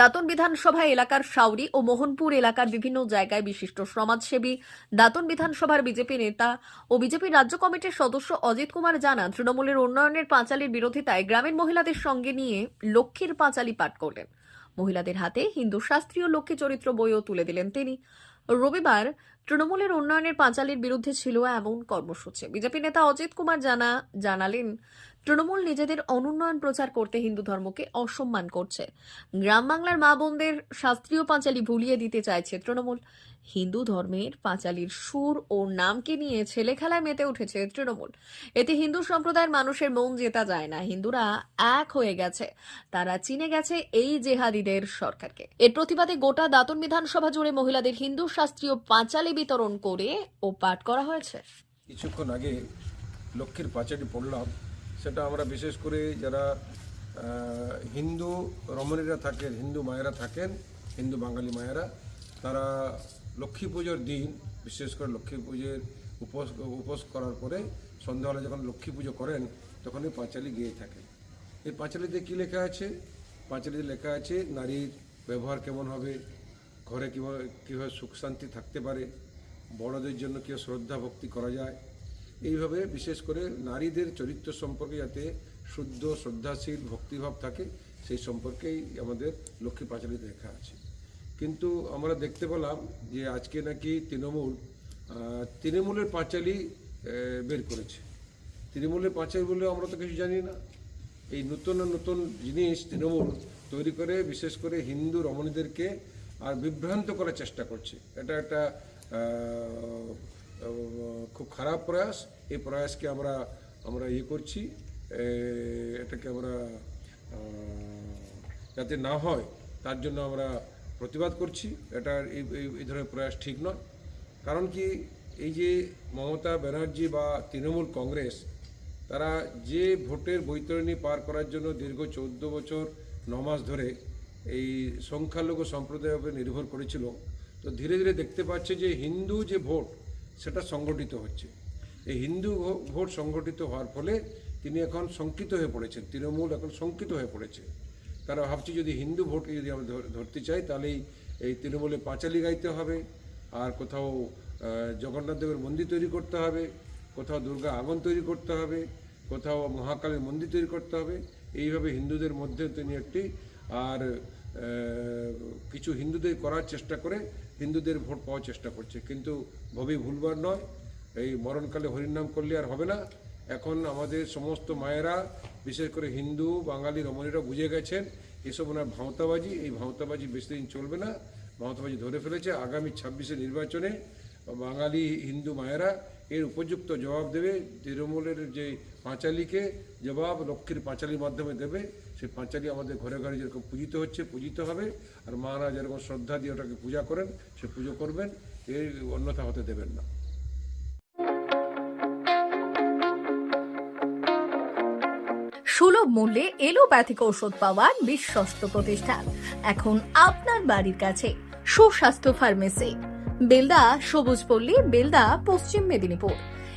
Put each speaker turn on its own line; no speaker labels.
দাতন বিধানসভা এলাকার সাউরি ও মোহনপুর এলাকার বিভিন্ন জায়গায় বিশিষ্ট সমাজসেবী। দাতন বিধানসভার বিজেপি নেতা ও বিজেপির রাজ্য কমিটির সদস্য অজিত কুমার জানা তৃণমূলের উন্নয়নের পাঁচালীর বিরোধিতায় গ্রামের মহিলাদের সঙ্গে নিয়ে লক্ষ্মীর পাঁচালি পাঠ করলেন। মহিলাদের হাতে হিন্দু শাস্ত্রীয় লক্ষ্মী চরিত্র বইও তুলে দিলেন তিনি। রবিবার তৃণমূলের উন্নয়নের পাঁচালীর বিরুদ্ধে ছিল এমন কর্মসূচি। বিজেপি নেতা অজিত কুমার জানা জানালেন তৃণমূল নিজেদের অনুন্নয়ন প্রচার করতে হিন্দু ধর্মকে অসম্মান করছে। গ্রাম বাংলার মা বোনদের শাস্ত্রীয় পাঁচালী ভুলিয়ে দিতে চাইছে তৃণমূল। হিন্দু ধর্মের পাঁচালীর সুর ও নামকে নিয়ে ছেলে খেলায় মেতে উঠেছে তৃণমূল। এতে হিন্দু সম্প্রদায়ের মানুষের মন জেতা যায় না। হিন্দুরা এক হয়ে গেছে। তারা চিনে গেছে এই জেহাদিদের সরকারকে। এর প্রতিবাদে গোটা দাতন বিধানসভা জুড়ে মহিলাদের হিন্দু শাস্ত্রীয় পাঁচালী বিতরণ করে ও পাঠ করা হয়েছে।
কিছুক্ষণ আগে লক্ষ্মীর পাঁচাটি পড়লাম। সেটা আমরা বিশেষ করে যারা হিন্দু রমণীরা থাকেন, হিন্দু মায়েরা থাকেন, হিন্দু বাঙালি মায়েরা, তারা লক্ষ্মী পুজোর দিন, বিশেষ করে লক্ষ্মী পুজোর উপোস উপোস করার পরে সন্ধ্যাবেলা যখন লক্ষ্মী পুজো করেন তখন এই পাঁচালি গিয়ে থাকেন এই পাঁচালিতে কী লেখা আছে? পাঁচালিতে লেখা আছে, নারীর ব্যবহার কেমন হবে? ঘরে কীভাবে কীভাবে সুখ শান্তি থাকতে পারে? বড়দের জন্য কীভাবে শ্রদ্ধা ভক্তি করা যায়? এইভাবে বিশেষ করে নারীদের চরিত্র সম্পর্কে যাতে শুদ্ধ, শ্রদ্ধাশীল, ভক্তিভাব থাকে, সেই সম্পর্কেই আমাদের লক্ষ্মী পাঁচালিতে লেখা আছে। কিন্তু আমরা দেখতে পেলাম যে আজকে নাকি তৃণমূল তৃণমূলের পাঁচালি বের করেছে। তৃণমূলের পাঁচালি বলে আমরা তো কিছু জানি না। এই নতুন নতুন জিনিস তৃণমূল তৈরি করে, বিশেষ করে হিন্দু রমণীদেরকে আর বিভ্রান্ত করার চেষ্টা করছে। এটা একটা খুব খারাপ প্রয়াস। এই প্রয়াসকে আমরা আমরা ইয়ে করছি এটাকে আমরা যাতে না হয়, তার জন্য আমরা প্রতিবাদ করছি। এটা এই ধরনের প্রয়াস ঠিক নয়। কারণ কি, এই যে মমতা ব্যানার্জি বা তৃণমূল কংগ্রেস, তারা যে ভোটের বৈতরণী পার করার জন্য দীর্ঘ চৌদ্দ বছর মাস ধরে এই সংখ্যালঘু সম্প্রদায়ের উপরে নির্ভর করেছিল, তো ধীরে ধীরে দেখতে পাচ্ছে যে হিন্দু যে ভোট সেটা সংগঠিত হচ্ছে। এই হিন্দু ভোট সংগঠিত হওয়ার ফলে তিনি এখন শঙ্কিত হয়ে পড়েছেন, তৃণমূল এখন শঙ্কিত হয়ে পড়েছে। তারা ভাবছে যদি হিন্দু ভোটকে যদি আমরা ধরতে চাই তাহলেই এই তৃণমূলে পাঁচালি গাইতে হবে, আর কোথাও জগন্নাথ দেবের মন্দির তৈরি করতে হবে, কোথাও দুর্গা আগুন তৈরি করতে হবে, কোথাও মহাকালের মন্দির তৈরি করতে হবে। এইভাবে হিন্দুদের মধ্যে তিনি একটি, আর কিছু হিন্দুদের করার চেষ্টা করে হিন্দুদের ভোট পাওয়ার চেষ্টা করছে। কিন্তু ভবি ভুলবার নয়, এই মরণকালে হরিনাম করলে আর হবে না। এখন আমাদের সমস্ত মায়েরা, বিশেষ করে হিন্দু, বাঙালি, রমণীরা বুঝে গেছেন, এসব ওনার ভাঁওতাবাজি, এই ভাঁওতাবাজি বেশি দিন চলবে না। ভাঁওতাবাজি ধরে ফেলেছে। আগামী ছাব্বিশে নির্বাচনে বাঙালি, হিন্দু মায়েরা এর উপযুক্ত জবাব দেবে। তৃণমূলের যে পাঁচালিকে জবাব লক্ষ্মীর পাঁচালির মাধ্যমে দেবে। সেই পাঁচালী আমাদের ঘরে ঘরে যেরকম পূজিত হচ্ছে, পূজিত হবে, আর মারা যেরকম শ্রদ্ধা দিয়ে ওটাকে পূজা করেন, সে পুজো করবেন, এর অন্যথা হতে দেবেন না।
সুলভ মূল্যে এলোপ্যাথিক ঔষধ পাওয়ার বিশ্বস্ত প্রতিষ্ঠান। এখন আপনার বাড়ির কাছে সুস্বাস্থ্য ফার্মেসি। বেলদা সবুজ পল্লী, বেলদা পশ্চিম মেদিনীপুর।